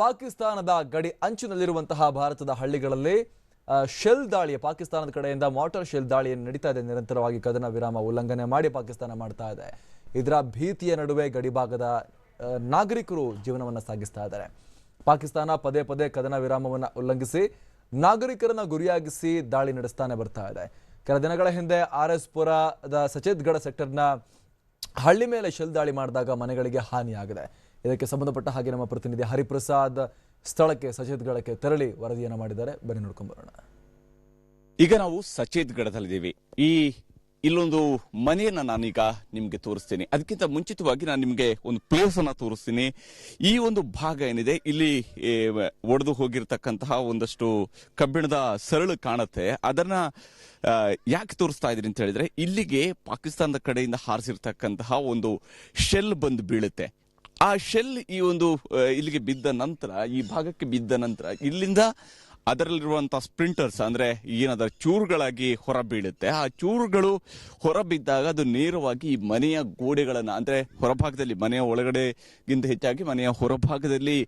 ಪಾಕಿಸ್ತಾನದ ಗಡಿ ಅಂಚಿನಲ್ಲಿರುವಂತಹ ಭಾರತದ ಹಳ್ಳಿಗಳಲ್ಲಿ ಶೆಲ್ ದಾಳಿ ಪಾಕಿಸ್ತಾನದ ಕಡೆಯಿಂದ ಮಾರ್ಟರ್ ಶೆಲ್ ದಾಳಿಯನ್ನು ನಡೀತಾ ಇದೆ. ನಿರಂತರವಾಗಿ ಕದನ ವಿರಾಮ ಉಲ್ಲಂಘನೆ ಮಾಡಿ ಪಾಕಿಸ್ತಾನ ಮಾಡ್ತಾ ಇದೆ. ಇದರ ಭೀತಿಯ ನಡುವೆ ಗಡಿಭಾಗದ ನಾಗರಿಕರು ಜೀವನವನ್ನು ಸಾಗಿಸ್ತಾ ಇದ್ದಾರೆ. ಪಾಕಿಸ್ತಾನ ಪದೇ ಪದೇ ಕದನ ವಿರಾಮವನ್ನು ಉಲ್ಲಂಘಿಸಿ, ನಾಗರಿಕರನ್ನು ಗುರಿಯಾಗಿಸಿ ದಾಳಿ ನಡೆಸ್ತಾನೆ ಬರ್ತಾ ಇದೆ. ಕೆಲ ದಿನಗಳ ಹಿಂದೆ ಆರ್ ಎಸ್ ಪುರದ ಸಚೇತ್ಗಢ ಸೆಕ್ಟರ್ನ ಹಳ್ಳಿ ಮೇಲೆ ಶೆಲ್ ದಾಳಿ ಮಾಡಿದಾಗ ಮನೆಗಳಿಗೆ ಹಾನಿಯಾಗಿದೆ. ಇದಕ್ಕೆ ಸಂಬಂಧಪಟ್ಟ ಹಾಗೆ ನಮ್ಮ ಪ್ರತಿನಿಧಿ ಹರಿಪ್ರಸಾದ್ ಸ್ಥಳಕ್ಕೆ ಸಚೇತ್ಗಢಕ್ಕೆ ತೆರಳಿ ವರದಿಯನ್ನು ಮಾಡಿದ್ದಾರೆ. ಬನ್ನಿ ನೋಡ್ಕೊಂಡ್ ಬರೋಣ. ಈಗ ನಾವು ಸಚೇತ್ಗಢದಲ್ಲಿದ್ದೀವಿ ಈ ಇಲ್ಲೊಂದು ಮನೆಯನ್ನ ನಾನೀಗ ನಿಮಗೆ ತೋರಿಸ್ತೀನಿ. ಅದಕ್ಕಿಂತ ಮುಂಚಿತವಾಗಿ ನಾನು ನಿಮಗೆ ಒಂದು ಪ್ಲೇಸ್ ಅನ್ನ ತೋರಿಸ್ತೀನಿ. ಈ ಒಂದು ಭಾಗ ಏನಿದೆ, ಇಲ್ಲಿ ಒಡೆದು ಹೋಗಿರ್ತಕ್ಕಂತಹ ಒಂದಷ್ಟು ಕಬ್ಬಿಣದ ಸರಳು ಕಾಣುತ್ತೆ. ಅದನ್ನ ಯಾಕೆ ತೋರಿಸ್ತಾ ಇದ್ರಿ ಅಂತ ಹೇಳಿದ್ರೆ, ಇಲ್ಲಿಗೆ ಪಾಕಿಸ್ತಾನದ ಕಡೆಯಿಂದ ಹಾರಿಸಿರ್ತಕ್ಕಂತಹ ಒಂದು ಶೆಲ್ ಬಂದು ಬೀಳುತ್ತೆ. ಆ ಶೆಲ್ ಈ ಒಂದು ಇಲ್ಲಿಗೆ ಬಿದ್ದ ನಂತರ ಈ ಭಾಗಕ್ಕೆ ಬಿದ್ದ ನಂತರ ಇಲ್ಲಿಂದ ಅದರಲ್ಲಿರುವಂತಹ ಸ್ಪ್ರಿಂಟರ್ಸ್, ಅಂದ್ರೆ ಏನದರ ಚೂರುಗಳಾಗಿ ಹೊರ ಬೀಳುತ್ತೆ ಆ ಚೂರುಗಳು ಹೊರಬಿದ್ದಾಗ ಅದು ನೇರವಾಗಿ ಈ ಮನೆಯ ಗೋಡೆಗಳನ್ನ, ಅಂದ್ರೆ ಹೊರಭಾಗದಲ್ಲಿ, ಮನೆಯ ಒಳಗಡೆಗಿಂತ ಹೆಚ್ಚಾಗಿ ಮನೆಯ ಹೊರಭಾಗದಲ್ಲಿ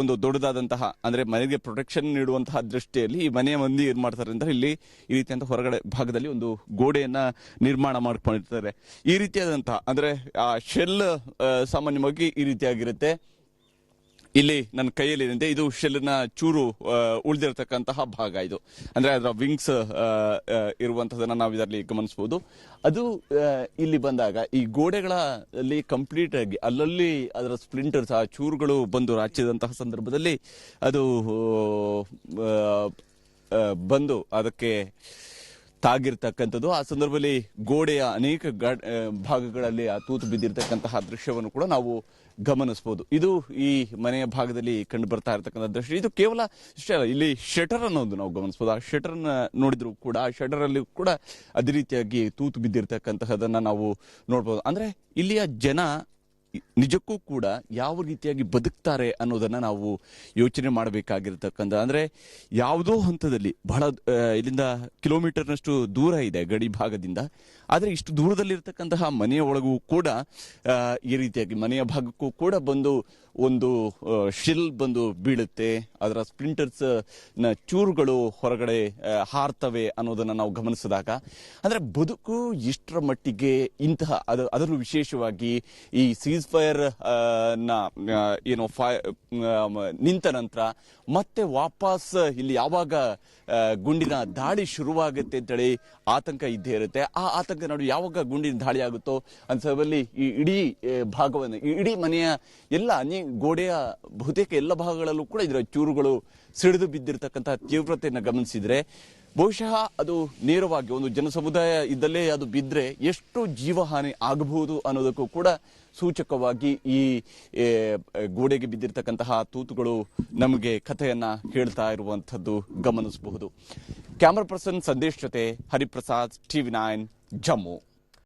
ಒಂದು ದೊಡ್ಡದಾದಂತಹ, ಅಂದ್ರೆ ಮನೆಗೆ ಪ್ರೊಟೆಕ್ಷನ್ ನೀಡುವಂತಹ ದೃಷ್ಟಿಯಲ್ಲಿ ಈ ಮನೆಯ ಮಂದಿ ಏನ್ ಮಾಡ್ತಾರೆ ಅಂದ್ರೆ ಇಲ್ಲಿ ಈ ರೀತಿಯಂತ ಹೊರಗಡೆ ಭಾಗದಲ್ಲಿ ಒಂದು ಗೋಡೆಯನ್ನ ನಿರ್ಮಾಣ ಮಾಡ್ಕೊಂಡಿರ್ತಾರೆ. ಈ ರೀತಿಯಾದಂತಹ, ಅಂದ್ರೆ ಆ ಶೆಲ್ ಸಾಮಾನ್ಯವಾಗಿ ಈ ರೀತಿಯಾಗಿರುತ್ತೆ. ಇಲ್ಲಿ ನನ್ನ ಕೈಯಲ್ಲಿ ಇದು. ಶೆಲ್ನ ಚೂರು ಉಳಿದಿರತಕ್ಕಂತಹ ಭಾಗ ಇದು. ಅಂದ್ರೆ ಅದರ ವಿಂಗ್ಸ್ ಇರುವಂತದನ್ನ ನಾವು ಇದರಲ್ಲಿ ಗಮನಿಸಬಹುದು ಅದು ಇಲ್ಲಿ ಬಂದಾಗ ಈ ಗೋಡೆಗಳಲ್ಲಿ ಕಂಪ್ಲೀಟ್ ಆಗಿ ಅಲ್ಲಲ್ಲಿ ಅದರ ಸ್ಪ್ಲಿಂಟರ್ಸ್ ಆ ಚೂರುಗಳು ಬಂದು ರಾಚಿದಂತಹ ಸಂದರ್ಭದಲ್ಲಿ ಅದು ಬಂದು ಅದಕ್ಕೆ ತಾಗಿರ್ತಕ್ಕಂಥದ್ದು. ಆ ಸಂದರ್ಭದಲ್ಲಿ ಗೋಡೆಯ ಅನೇಕ ಭಾಗಗಳಲ್ಲಿ ಆ ತೂತು ಬಿದ್ದಿರತಕ್ಕಂತಹ ದೃಶ್ಯವನ್ನು ಕೂಡ ನಾವು ಗಮನಿಸಬಹುದು ಇದು ಈ ಮನೆಯ ಭಾಗದಲ್ಲಿ ಕಂಡು ಬರ್ತಾ ಇರತಕ್ಕಂಥ ದೃಶ್ಯ. ಇದು ಕೇವಲ ಇಲ್ಲಿ ಶಟರ್ ಅನ್ನೋದು ನಾವು ಗಮನಿಸಬಹುದು ಆ ಶಟರ್ ನೋಡಿದ್ರು ಕೂಡ, ಆ ಶಟರ್ ಅಲ್ಲಿ ಕೂಡ ಅದೇ ರೀತಿಯಾಗಿ ತೂತು ಬಿದ್ದಿರತಕ್ಕಂತಹದನ್ನ ನಾವು ನೋಡಬಹುದು ಅಂದ್ರೆ ಇಲ್ಲಿಯ ಜನ ನಿಜಕ್ಕೂ ಕೂಡ ಯಾವ ರೀತಿಯಾಗಿ ಬದುಕ್ತಾರೆ ಅನ್ನೋದನ್ನ ನಾವು ಯೋಚನೆ ಮಾಡಬೇಕಾಗಿರ್ತಕ್ಕಂಥ, ಅಂದ್ರೆ ಯಾವುದೋ ಹಂತದಲ್ಲಿ ಬಹಳ ಇಲ್ಲಿಂದ ಕಿಲೋಮೀಟರ್ನಷ್ಟು ದೂರ ಇದೆ ಗಡಿ ಭಾಗದಿಂದ. ಆದರೆ ಇಷ್ಟು ದೂರದಲ್ಲಿರ್ತಕ್ಕಂತಹ ಮನೆಯ ಒಳಗೂ ಕೂಡ ಈ ರೀತಿಯಾಗಿ ಮನೆಯ ಭಾಗಕ್ಕೂ ಕೂಡ ಬಂದು ಒಂದು ಶಿಲ್ ಬಂದು ಬೀಳುತ್ತೆ. ಅದರ ಸ್ಪ್ಲಿಂಟರ್ಸ್ನ ಚೂರುಗಳು ಹೊರಗಡೆ ಹಾರ್ತವೆ ಅನ್ನೋದನ್ನ ನಾವು ಗಮನಿಸಿದಾಗ. ಅಂದ್ರೆ ಬದುಕು ಇಷ್ಟರ ಮಟ್ಟಿಗೆ ಇಂತಹ, ಅದು, ಅದರಲ್ಲೂ ವಿಶೇಷವಾಗಿ ಈ ಸೀಸ್ ಫೈರ್ನ ಏನು ಫೈ ನಿಂತ ನಂತರ ಮತ್ತೆ ವಾಪಸ್ ಇಲ್ಲಿ ಯಾವಾಗ ಗುಂಡಿನ ದಾಳಿ ಶುರುವಾಗುತ್ತೆ ಅಂತೇಳಿ ಆತಂಕ ಇದ್ದೇ ಇರುತ್ತೆ. ಆ ಆತಂಕ ನೋಡಿ ಯಾವಾಗ ಗುಂಡಿನ ದಾಳಿ ಆಗುತ್ತೋ ಅಂತ ಈ ಇಡೀ ಭಾಗವನ್ನು, ಇಡೀ ಮನೆಯ ಎಲ್ಲ ಅನೇ ಗೋಡೆಯ ಬಹುತೇಕ ಎಲ್ಲ ಭಾಗಗಳಲ್ಲೂ ಕೂಡ ಇದರ ಚೂರುಗಳು ಸಿಡಿದು ಬಿದ್ದಿರತಕ್ಕಂತಹ ತೀವ್ರತೆಯನ್ನು ಗಮನಿಸಿದ್ರೆ ಬಹುಶಃ ಅದು ನೇರವಾಗಿ ಒಂದು ಜನಸಮುದಾಯ ಇದ್ದಲ್ಲೇ ಅದು ಬಿದ್ದರೆ ಎಷ್ಟು ಜೀವಹಾನಿ ಆಗಬಹುದು ಅನ್ನೋದಕ್ಕೂ ಕೂಡ ಸೂಚಕವಾಗಿ ಈ ಗೋಡೆಗೆ ಬಿದ್ದಿರತಕ್ಕಂತಹ ತೂತುಗಳು ನಮಗೆ ಕಥೆಯನ್ನ ಹೇಳ್ತಾ ಇರುವಂತದ್ದು ಗಮನಿಸಬಹುದು. ಕ್ಯಾಮರಾ ಪರ್ಸನ್ ಸಂದೇಶ್ ಜೊತೆ ಹರಿಪ್ರಸಾದ್, ಟಿವಿ ನೈನ್, ಜಮ್ಮು.